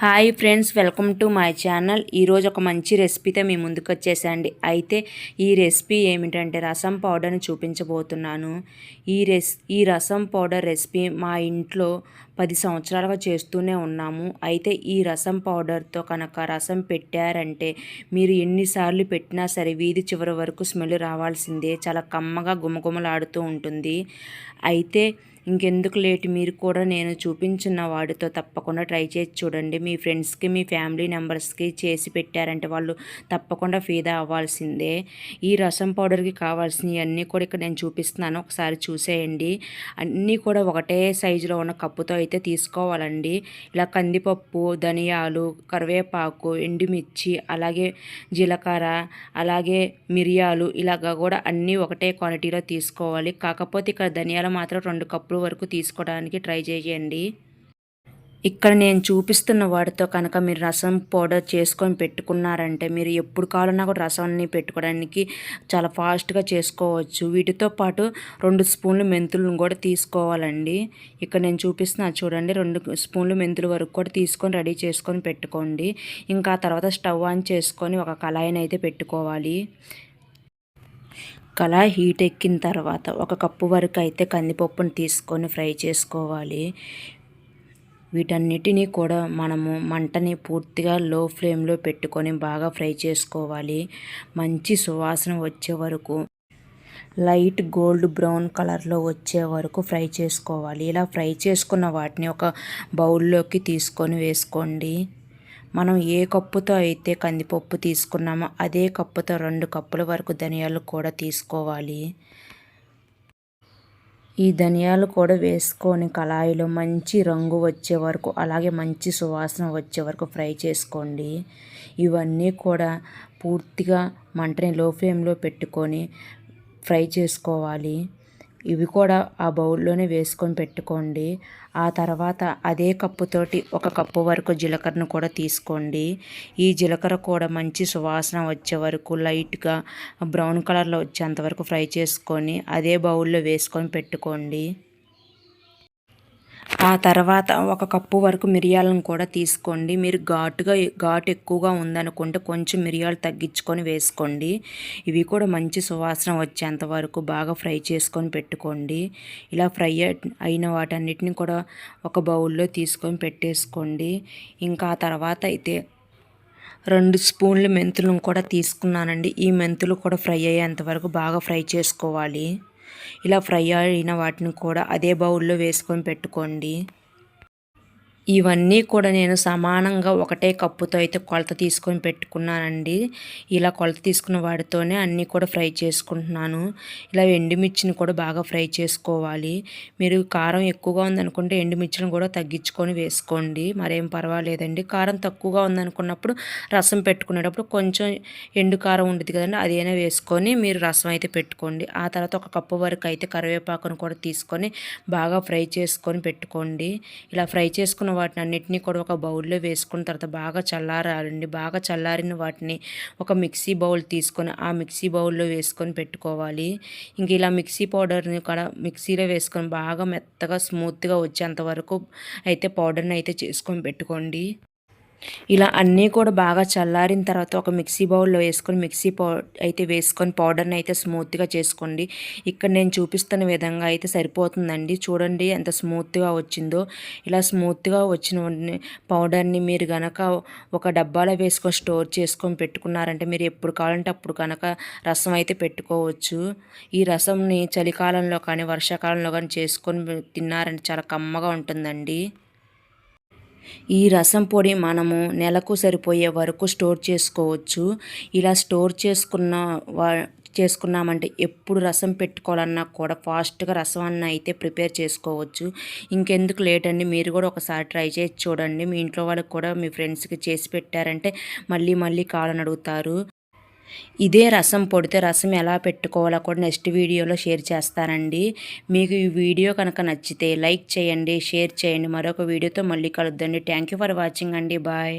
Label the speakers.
Speaker 1: Hi friends welcome to my channel. ఈరోజు ఒక మంచి రెసిపీతో మీ ముందుకు వచ్చేసండి. అయితే ఈ రెసిపీ ఏమిటంటే రసం పౌడర్ని చూపించబోతున్నాను. ఈ రెస్ ఈ రసం పౌడర్ రెసిపీ మా ఇంట్లో పది సంవత్సరాలుగా చేస్తూనే ఉన్నాము. అయితే ఈ రసం పౌడర్తో కనుక రసం పెట్టారంటే మీరు ఎన్నిసార్లు పెట్టినా సరే వీధి చివరి వరకు స్మెల్ రావాల్సిందే. చాలా కమ్మగా గుమగుమలాడుతూ ఉంటుంది. అయితే ఇంకెందుకు లేట్? మీరు కూడా నేను చూపించిన వాటితో తప్పకుండా ట్రై చేసి చూడండి. మీ ఫ్రెండ్స్కి మీ ఫ్యామిలీ మెంబర్స్కి చేసి పెట్టారంటే వాళ్ళు తప్పకుండా ఫీదా అవ్వాల్సిందే. ఈ రసం పౌడర్కి కావాల్సినవి అన్నీ కూడా ఇక్కడ నేను చూపిస్తున్నాను. ఒకసారి చూసేయండి. అన్నీ కూడా ఒకటే సైజులో ఉన్న కప్పుతో అయితే తీసుకోవాలండి. ఇలా కందిపప్పు ధనియాలు కరివేపాకు ఎండుమిర్చి అలాగే జీలకర్ర అలాగే మిరియాలు ఇలాగ కూడా అన్నీ ఒకటే క్వాలిటీలో తీసుకోవాలి. కాకపోతే ఇక్కడ ధనియాలు మాత్రం రెండు కప్పులు వరకు తీసుకోవడానికి ట్రై చేయండి. ఇక్కడ నేను చూపిస్తున్న వాటితో కనుక మీరు రసం పౌడర్ చేసుకొని పెట్టుకున్నారంటే మీరు ఎప్పుడు కావాలన్నా కూడా రసాన్ని పెట్టుకోవడానికి చాలా ఫాస్ట్గా చేసుకోవచ్చు. వీటితో పాటు రెండు స్పూన్లు మెంతులను కూడా తీసుకోవాలండి. ఇక్కడ నేను చూపిస్తున్నా చూడండి రెండు స్పూన్లు మెంతులు వరకు కూడా తీసుకొని రెడీ చేసుకొని పెట్టుకోండి. ఇంకా తర్వాత స్టవ్ ఆన్ చేసుకొని ఒక కళాయిని అయితే పెట్టుకోవాలి. కళాయి హీట్ ఎక్కిన తర్వాత ఒక కప్పు వరకు అయితే కందిపప్పును తీసుకొని ఫ్రై చేసుకోవాలి. వీటన్నిటినీ కూడా మనము మంటని పూర్తిగా లో ఫ్లేమ్లో పెట్టుకొని బాగా ఫ్రై చేసుకోవాలి. మంచి సువాసన వచ్చే వరకు లైట్ గోల్డ్ బ్రౌన్ కలర్లో వచ్చే వరకు ఫ్రై చేసుకోవాలి. ఇలా ఫ్రై చేసుకున్న వాటిని ఒక బౌల్లోకి తీసుకొని వేసుకోండి. మనం ఏ కప్పుతో అయితే కందిపప్పు తీసుకున్నామో అదే కప్పుతో రెండు కప్పుల వరకు ధనియాలు కూడా తీసుకోవాలి. ఈ ధనియాలు కూడా వేసుకొని కళాయిలో మంచి రంగు వచ్చే వరకు అలాగే మంచి సువాసన వచ్చే వరకు ఫ్రై చేసుకోండి. ఇవన్నీ కూడా పూర్తిగా మంటని లో ఫ్లేమ్లో పెట్టుకొని ఫ్రై చేసుకోవాలి. ఇవి కూడా ఆ బౌల్లోనే వేసుకొని పెట్టుకోండి. ఆ తర్వాత అదే కప్పుతోటి ఒక కప్పు వరకు జీలకర్రను కూడా తీసుకోండి. ఈ జీలకర్ర కూడా మంచి సువాసన వచ్చే వరకు లైట్గా బ్రౌన్ కలర్లో వచ్చేంత వరకు ఫ్రై చేసుకొని అదే బౌల్లో వేసుకొని పెట్టుకోండి. ఆ తర్వాత ఒక కప్పు వరకు మిరియాలను కూడా తీసుకోండి. మీరు ఘాటుగా ఘాటు ఎక్కువగా ఉందనుకుంటే కొంచెం మిరియాలు తగ్గించుకొని వేసుకోండి. ఇవి కూడా మంచి సువాసన వచ్చేంత వరకు బాగా ఫ్రై చేసుకొని పెట్టుకోండి. ఇలా ఫ్రై అయిన వాటన్నిటిని కూడా ఒక బౌల్లో తీసుకొని పెట్టేసుకోండి. ఇంకా ఆ తర్వాత అయితే రెండు స్పూన్లు మెంతులను కూడా తీసుకున్నానండి. ఈ మెంతులు కూడా ఫ్రై అయ్యేంత వరకు బాగా ఫ్రై చేసుకోవాలి. ఇలా ఫ్రై అయిన వాటిని కూడా అదే బౌల్లో వేసుకొని పెట్టుకోండి. ఇవన్నీ కూడా నేను సమానంగా ఒకటే కప్పుతో అయితే కొలత తీసుకొని పెట్టుకున్నానండి. ఇలా కొలత తీసుకున్న వాటితోనే అన్నీ కూడా ఫ్రై చేసుకుంటున్నాను. ఇలా ఎండుమిర్చిని కూడా బాగా ఫ్రై చేసుకోవాలి. మీరు కారం ఎక్కువగా ఉందనుకుంటే ఎండుమిర్చిని కూడా తగ్గించుకొని వేసుకోండి. మరేం పర్వాలేదండి. కారం తక్కువగా ఉందనుకున్నప్పుడు రసం పెట్టుకునేటప్పుడు కొంచెం ఎండు కారం ఉంటుంది కదండి అదైనా వేసుకొని మీరు రసం అయితే పెట్టుకోండి. ఆ తర్వాత ఒక కప్పు వరకు అయితే కరివేపాకును కూడా తీసుకొని బాగా ఫ్రై చేసుకొని పెట్టుకోండి. ఇలా ఫ్రై చేసుకున్న వాటిని అన్నిటినీ కూడా ఒక బౌల్లో వేసుకున్న తర్వాత బాగా చల్లారాలండి బాగా చల్లారిన వాటిని ఒక మిక్సీ బౌల్ తీసుకొని ఆ మిక్సీ బౌల్లో వేసుకొని పెట్టుకోవాలి. ఇంక ఇలా మిక్సీ పౌడర్ని కూడా మిక్సీలో వేసుకొని బాగా మెత్తగా స్మూత్గా వచ్చేంత వరకు అయితే పౌడర్ని అయితే చేసుకొని పెట్టుకోండి. ఇలా అన్నీ కూడా బాగా చల్లారిన తర్వాత ఒక మిక్సీ బౌల్లో వేసుకొని మిక్సీ పౌ అయితే వేసుకొని పౌడర్ని అయితే స్మూత్గా చేసుకోండి. ఇక్కడ నేను చూపిస్తున్న విధంగా అయితే సరిపోతుందండి. చూడండి ఎంత స్మూత్గా వచ్చిందో. ఇలా స్మూత్గా వచ్చిన పౌడర్ని మీరు కనుక ఒక డబ్బాలో వేసుకొని స్టోర్ చేసుకొని పెట్టుకున్నారంటే మీరు ఎప్పుడు కావాలంటే అప్పుడు కనుక రసం అయితే పెట్టుకోవచ్చు. ఈ రసంని చలికాలంలో కానీ వర్షాకాలంలో కానీ చేసుకొని తిన్నారంటే చాలా కమ్మగా ఉంటుందండి. ఈ రసం పొడి మనము నెలకు సరిపోయే వరకు స్టోర్ చేసుకోవచ్చు. ఇలా స్టోర్ చేసుకున్న వా చేసుకున్నామంటే ఎప్పుడు రసం పెట్టుకోవాలన్నా కూడా ఫాస్ట్గా రసం అన్న అయితే ప్రిపేర్ చేసుకోవచ్చు. ఇంకెందుకు లేట్ అండి? మీరు కూడా ఒకసారి ట్రై చేసి చూడండి. మీ ఇంట్లో వాళ్ళకి కూడా మీ ఫ్రెండ్స్కి చేసి పెట్టారంటే మళ్ళీ మళ్ళీ కావాలని అడుగుతారు. ఇదే రసం పొడితే రసం ఎలా పెట్టుకోవాలో కూడా నెక్స్ట్ వీడియోలో షేర్ చేస్తానండి. మీకు ఈ వీడియో కనుక నచ్చితే లైక్ చేయండి షేర్ చేయండి. మరొక వీడియోతో మళ్ళీ కలుద్దండి. థ్యాంక్ ఫర్ వాచింగ్ అండి. బాయ్